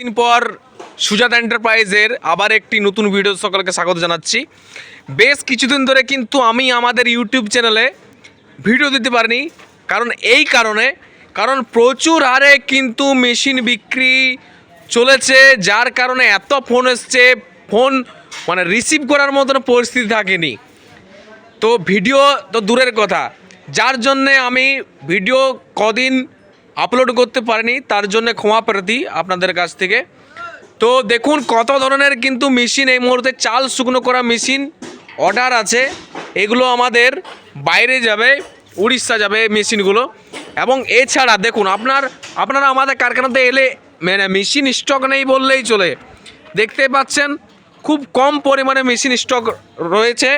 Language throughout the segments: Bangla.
দিন পর সুজাত এন্টারপ্রাইজের আবার একটি নতুন ভিডিও সকলকে স্বাগত জানাচ্ছি। বেশ কিছুদিন ধরে কিন্তু আমি আমাদের ইউটিউব চ্যানেলে ভিডিও দিতে পারিনি, কারণ এই কারণে, কারণ প্রচুর হারে কিন্তু মেশিন বিক্রি চলেছে, যার কারণে এত ফোন এসছে, ফোন মানে রিসিভ করার মতন পরিস্থিতি থাকেনি। তো ভিডিও তো দূরের কথা, যার জন্যে আমি ভিডিও কদিন আপলোড করতে পারেনি, তার জন্য ক্ষমা প্রার্থী আপনাদের কাছ থেকে। তো দেখুন কত ধরনের কিন্তু মেশিন এই মুহূর্তে চাল শুকনো করা মেশিন অর্ডার আছে। এগুলো আমাদের বাইরে যাবে, উড়িষ্যা যাবে মেশিনগুলো এবং এছাড়া দেখুন আপনার, আপনারা আমাদের কারখানাতে এলে মানে মেশিন স্টক নেই বললেই চলে। দেখতে পাচ্ছেন, খুব কম পরিমাণে মেশিন স্টক রয়েছে।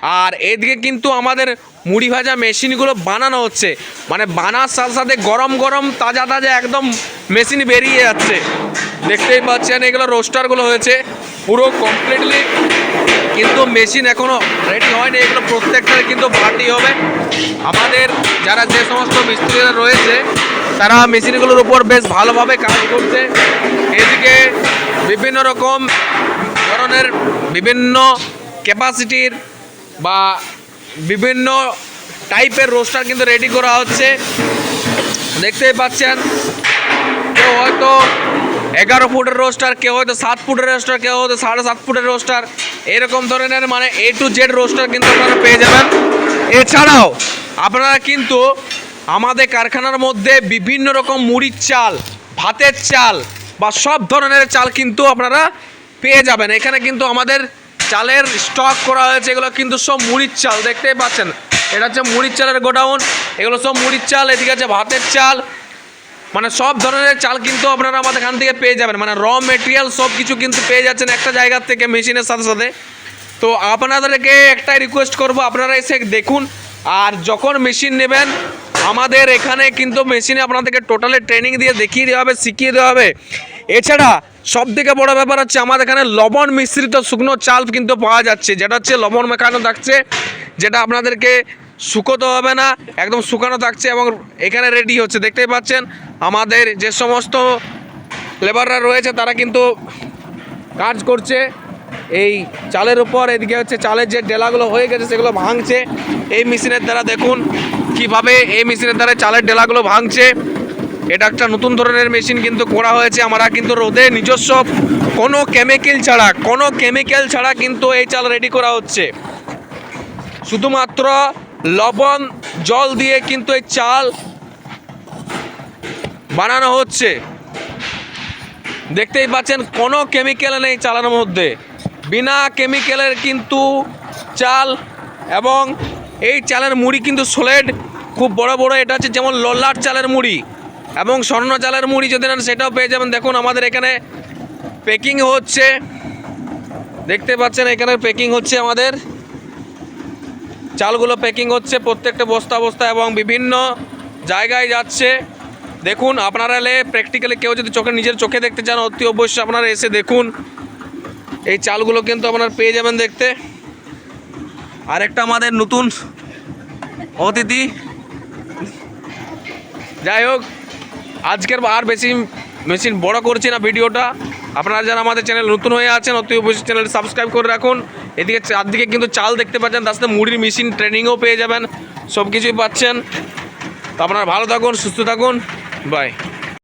আর এদিকে কিন্তু আমাদের মুড়ি ভাজা মেশিনগুলো বানানো হচ্ছে। মানে বানার সাথে সাথে গরম গরম তাজা তাজা একদম মেশিন বেরিয়ে যাচ্ছে। দেখতেই পাচ্ছেন এগুলো রোস্টারগুলো হয়েছে। পুরো কমপ্লিটলি কিন্তু মেশিন এখনও রেডি হয়নি। এগুলো প্রত্যেকটার কিন্তু পার্টি হবে। আমাদের যারা যে সমস্ত মিস্ত্রিরা রয়েছে, তারা মেশিনগুলোর উপর বেশ ভালোভাবে কাজ করছে। এদিকে বিভিন্ন রকম ধরনের বিভিন্ন ক্যাপাসিটির বা বিভিন্ন টাইপের রোস্টার কিন্তু রেডি করা হচ্ছে। দেখতেই পাচ্ছেন, কেউ হয়তো এগারো ফুটের রোস্টার কেউ হয়তো সাত ফুটের রোস্টার কেউ হয়তো সাড়ে সাত ফুটের রোস্টার এরকম ধরনের মানে এ টু জেড রোস্টার কিন্তু আপনারা পেয়ে যাবেন। এছাড়াও আপনারা কিন্তু আমাদের কারখানার মধ্যে বিভিন্ন রকম মুড়ির চাল, ভাতের চাল বা সব ধরনের চাল কিন্তু আপনারা পেয়ে যাবেন। এখানে কিন্তু আমাদের চালের স্টক করা হয়েছে, এগুলো কিন্তু সব মুড়ির চাল, দেখতেই পাচ্ছেন। এটা হচ্ছে মুড়ির চালের গোডাউন, এগুলো সব মুড়ির চাল, এদিকে আছে ভাতের চাল। মানে সব ধরনের চাল কিন্তু আপনারা আমাদের এখান থেকে পেয়ে যাবেন। মানে র মেটেরিয়াল সব কিছু কিন্তু পেয়ে যাচ্ছেন একটা জায়গা থেকে মেশিনের সাথে সাথে। তো আপনাদেরকে একটাই রিকোয়েস্ট করব, আপনারা এসে দেখুন। আর যখন মেশিন নেবেন, আমাদের এখানে কিন্তু মেশিনে আপনাদেরকে টোটালি ট্রেনিং দিয়ে দেখিয়ে দেওয়া হবে, শিখিয়ে দেওয়া হবে। এছাড়া সব থেকে বড় ব্যাপার হচ্ছে আমাদের এখানে লবণ মিশ্রিত শুকনো চাল কিন্তু পাওয়া যাচ্ছে, যেটা হচ্ছে লবণ মেখানো থাকছে, যেটা আপনাদেরকে শুকোতে হবে না, একদম শুকানো থাকছে এবং এখানে রেডি হচ্ছে। দেখতেই পাচ্ছেন, আমাদের যে সমস্ত লেবাররা রয়েছে, তারা কিন্তু কাজ করছে। এই চালের উপর, এদিকে হচ্ছে চালের যে ডেলাগুলো হয়ে গেছে, সেগুলো ভাঙছে। এই মেশিনের দ্বারা দেখুন কীভাবে এই মেশিনের দ্বারা চালের ডেলাগুলো ভাঙছে। এটা একটা নতুন ধরনের মেশিন কিন্তু করা হয়েছে। আমরা কিন্তু রোদে নিজস্ব কোনো কেমিক্যাল ছাড়া, কোনো কেমিক্যাল ছাড়া কিন্তু এই চাল রেডি করা হচ্ছে। শুধুমাত্র লবণ, জল দিয়ে কিন্তু এই চাল বানানো হচ্ছে। দেখতেই পাচ্ছেন, কোনো কেমিক্যাল নেই চালের মধ্যে। বিনা কেমিক্যালের কিন্তু চাল এবং এই চালের মুড়ি কিন্তু সোলেড খুব বড় বড়, এটা হচ্ছে যেমন লল্লাট চালের মুড়ি। এবং স্বর্ণ চালের মুড়ি যদি নেন, সেটাও পেয়ে যাবেন। দেখুন, আমাদের এখানে প্যাকিং হচ্ছে। দেখতে পাচ্ছেন, এখানে প্যাকিং হচ্ছে আমাদের। চালগুলো প্যাকিং হচ্ছে প্রত্যেকটা বস্তা বস্তা এবং বিভিন্ন জায়গায় যাচ্ছে। দেখুন, আপনারা এলে প্র্যাকটিক্যালি কেউ যদি চোখে, নিজের চোখে দেখতে চান, অতি অবশ্যই আপনারা এসে দেখুন। এই চালগুলো কিন্তু আপনারা পেয়ে যাবেন দেখতে। আরেকটা আমাদের নতুন অতিথি। যাই হোক আজকের আর বেশি মেশিন বড় করছি না ভিডিওটা। আপনারা যারা আমাদের চ্যানেল নতুন হয়ে আছেন, অতি অবশ্যই চ্যানেল সাবস্ক্রাইব করে রাখুন। এদিকে চারদিকে কিন্তু চাল দেখতে পাচ্ছেন, তার সাথে মুড়ির মেশিন ট্রেনিংও পেয়ে যাবেন। সব কিছুই পাচ্ছেন। তো আপনারা ভালো থাকুন, সুস্থ থাকুন। বাই